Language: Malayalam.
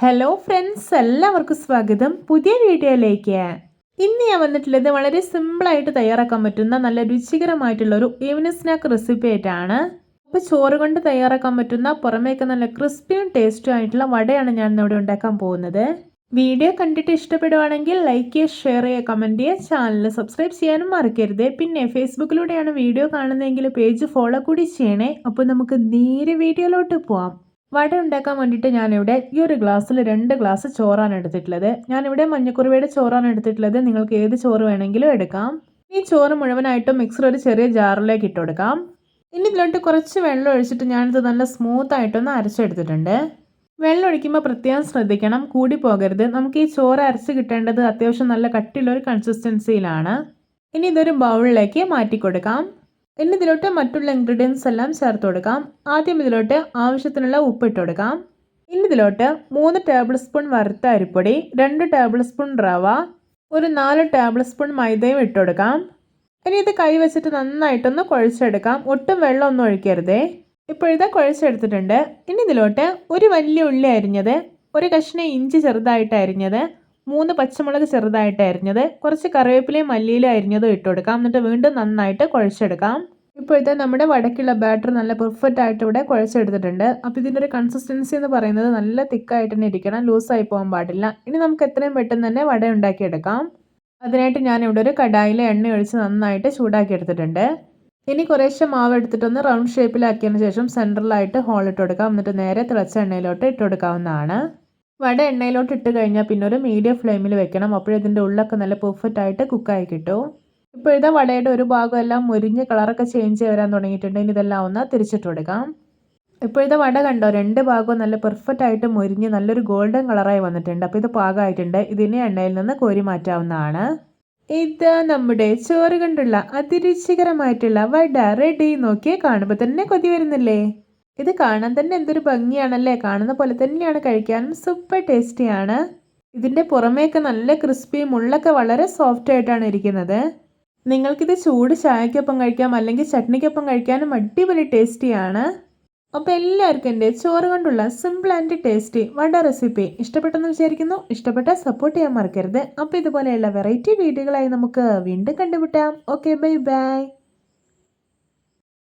ഹലോ ഫ്രണ്ട്സ് എല്ലാവർക്കും സ്വാഗതം. പുതിയ വീഡിയോയിലേക്ക്. ഇന്ന് ഞാൻ വന്നിട്ടുള്ളത് വളരെ സിമ്പിളായിട്ട് തയ്യാറാക്കാൻ പറ്റുന്ന നല്ല രുചികരമായിട്ടുള്ള ഒരു ഈവനിങ് സ്നാക്ക് റെസിപ്പി ആയിട്ടാണ്. അപ്പോൾ ചോറ് കൊണ്ട് തയ്യാറാക്കാൻ പറ്റുന്ന പുറമേക്ക് നല്ല ക്രിസ്പിയും ടേസ്റ്റും ആയിട്ടുള്ള വടയാണ് ഞാൻ ഇവിടെ ഉണ്ടാക്കാൻ പോകുന്നത്. വീഡിയോ കണ്ടിട്ട് ഇഷ്ടപ്പെടുവാണെങ്കിൽ ലൈക്ക് ചെയ്യുക ഷെയർ ചെയ്യുക കമന്റ് ചെയ്യുക ചാനൽ സബ്സ്ക്രൈബ് ചെയ്യാനും മറക്കരുത്. പിന്നെ ഫേസ്ബുക്കിലൂടെയാണ് വീഡിയോ കാണുന്നതെങ്കിൽ പേജ് ഫോളോ കൂടി ചെയ്യണേ. അപ്പോൾ നമുക്ക് നേരെ വീഡിയോയിലോട്ട് പോവാം. വട ഉണ്ടാക്കാൻ വേണ്ടിയിട്ട് ഞാനിവിടെ ഈ ഒരു ഗ്ലാസ്സിൽ രണ്ട് ഗ്ലാസ് ചോറാണ് എടുത്തിട്ടുള്ളത്. ഞാനിവിടെ മഞ്ഞക്കുറുവയുടെ ചോറാണ് എടുത്തിട്ടുള്ളത്. നിങ്ങൾക്ക് ഏത് ചോറ് വേണമെങ്കിലും എടുക്കാം. ഈ ചോറ് മുഴുവനായിട്ടും മിക്സർ ഒരു ചെറിയ ജാറിലേക്ക് ഇട്ട് കൊടുക്കാം. ഇനി ഇതിലോട്ട് കുറച്ച് വെള്ളം ഒഴിച്ചിട്ട് ഞാനിത് നല്ല സ്മൂത്ത് ആയിട്ടൊന്ന് അരച്ചെടുത്തിട്ടുണ്ട്. വെള്ളം ഒഴിക്കുമ്പോൾ പ്രത്യേകം ശ്രദ്ധിക്കണം. കൂടി പോകരുത്. നമുക്ക് ഈ ചോറ് അരച്ച് കിട്ടേണ്ടത് അത്യാവശ്യം നല്ല കട്ടിയുള്ള ഒരു കൺസിസ്റ്റൻസിയിലാണ് ഇനി ഇതൊരു ബൗളിലേക്ക് മാറ്റി കൊടുക്കാം ഇനി ഇതിലോട്ട് മറ്റുള്ള ഇൻഗ്രീഡിയൻസ് എല്ലാം ചേർത്ത് കൊടുക്കാം. ആദ്യം ഇതിലോട്ട് ആവശ്യത്തിനുള്ള ഉപ്പ് ഇട്ട് കൊടുക്കാം. ഇനി ഇതിലോട്ട് മൂന്ന് ടേബിൾ സ്പൂൺ വറുത്ത അരിപ്പൊടി രണ്ട് ടേബിൾ സ്പൂൺ റവ ഒരു നാല് ടേബിൾ സ്പൂൺ മൈദയും ഇട്ട് കൊടുക്കാം. ഇനി ഇത് കൈ വെച്ചിട്ട് നന്നായിട്ടൊന്ന് കുഴച്ചെടുക്കാം. ഒട്ടും വെള്ളമൊന്നും ഒഴിക്കരുതേ. ഇപ്പോഴത്തെ കുഴച്ചെടുത്തിട്ടുണ്ട്. ഇനി ഇതിലോട്ട് ഒരു വലിയ ഉള്ളി അരിഞ്ഞത് ഒരു കഷ്ണം ഇഞ്ചി ചെറുതായിട്ട് അരിഞ്ഞത് മൂന്ന് പച്ചമുളക് ചെറുതായിട്ട് അരിഞ്ഞത് കുറച്ച് കറിവേപ്പിലയും മല്ലിയിലും അരിഞ്ഞതും ഇട്ട് കൊടുക്കാം എന്നിട്ട് വീണ്ടും നന്നായിട്ട് കുഴച്ചെടുക്കാം. ഇപ്പോഴത്തെ നമ്മുടെ വടക്കുള്ള ബാറ്റർ നല്ല പെർഫെക്റ്റ് ആയിട്ട് ഇവിടെ കുഴച്ചെടുത്തിട്ടുണ്ട്. അപ്പോൾ ഇതിന്റെ ഒരു കൺസിസ്റ്റൻസി എന്ന് പറയുന്നത് നല്ല തിക്കായിട്ട് തന്നെ ഇരിക്കണം. ലൂസായി പോകാൻ പാടില്ല. ഇനി നമുക്ക് എത്രയും പെട്ടെന്ന് തന്നെ വട ഉണ്ടാക്കിയെടുക്കാം. അതിനായിട്ട് ഞാൻ ഇവിടെ ഒരു കടായിൽ എണ്ണ ഒഴിച്ച് നന്നായിട്ട് ചൂടാക്കി എടുത്തിട്ടുണ്ട്. ഇനി കുറേശ്ശെ മാവ് എടുത്തിട്ടൊന്ന് റൗണ്ട് ഷേപ്പിലാക്കിയതിന് ശേഷം സെന്ററിലായിട്ട് ഹോൾ ഇട്ട് കൊടുക്കാം. എന്നിട്ട് നേരെ തിളച്ച എണ്ണയിലോട്ട് ഇട്ട് കൊടുക്കാവുന്നതാണ്. വട എണ്ണയിലോട്ട് ഇട്ട് കഴിഞ്ഞാൽ പിന്നെ ഒരു മീഡിയം ഫ്ലെയിമിൽ വെക്കണം. അപ്പോഴിതിന്റെ ഉള്ളൊക്കെ നല്ല പെർഫെക്റ്റ് ആയിട്ട് കുക്കായി കിട്ടും. ഇപ്പോഴത്തെ വടയുടെ ഒരു ഭാഗം എല്ലാം മുരിഞ്ഞ് കളറൊക്കെ ചേഞ്ച് വരാൻ തുടങ്ങിയിട്ടുണ്ട്. ഇനി ഇതെല്ലാം ഒന്ന് തിരിച്ചിട്ട് കൊടുക്കാം. ഇപ്പോഴത്തെ വട കണ്ടോ? രണ്ട് ഭാഗവും നല്ല പെർഫെക്റ്റ് ആയിട്ട് മുരിഞ്ഞ് നല്ലൊരു ഗോൾഡൻ കളറായി വന്നിട്ടുണ്ട്. അപ്പോൾ ഇത് പാകമായിട്ടുണ്ട്. ഇതിനെ എണ്ണയിൽ നിന്ന് കോരി മാറ്റാവുന്നതാണ്. ഇത് നമ്മുടെ ചോറ് കണ്ടുള്ള അതിരുചികരമായിട്ടുള്ള വട റെഡി നോക്കിയേ കാണുമ്പോൾ തന്നെ കൊതി വരുന്നില്ലേ? ഇത് കാണാൻ തന്നെ എന്തൊരു ഭംഗിയാണല്ലേ? കാണുന്ന പോലെ തന്നെയാണ് കഴിക്കാനും സൂപ്പർ ടേസ്റ്റിയാണ് ഇതിന്റെ പുറമേയൊക്കെ നല്ല ക്രിസ്പിയും ഉള്ളൊക്കെ വളരെ സോഫ്റ്റ് ആയിട്ടാണ് ഇരിക്കുന്നത്. നിങ്ങൾക്കിത് ചൂട് ചായക്കൊപ്പം കഴിക്കാം അല്ലെങ്കിൽ ചട്നിക്കൊപ്പം കഴിക്കാനും അടിപൊളി ടേസ്റ്റിയാണ് അപ്പോൾ എല്ലാവർക്കും എന്റെ ചോറ് കൊണ്ടുള്ള simple and tasty vada recipe ഇഷ്ടപ്പെട്ടെന്ന് വിചാരിക്കുന്നു. ഇഷ്ടപ്പെട്ട സപ്പോർട്ട് ചെയ്യാൻ മറക്കരുത്. അപ്പോൾ ഇതുപോലെയുള്ള വെറൈറ്റി വീഡിയോകളായി നമുക്ക് വീണ്ടും കണ്ടുമുട്ടാം. Okay bye bye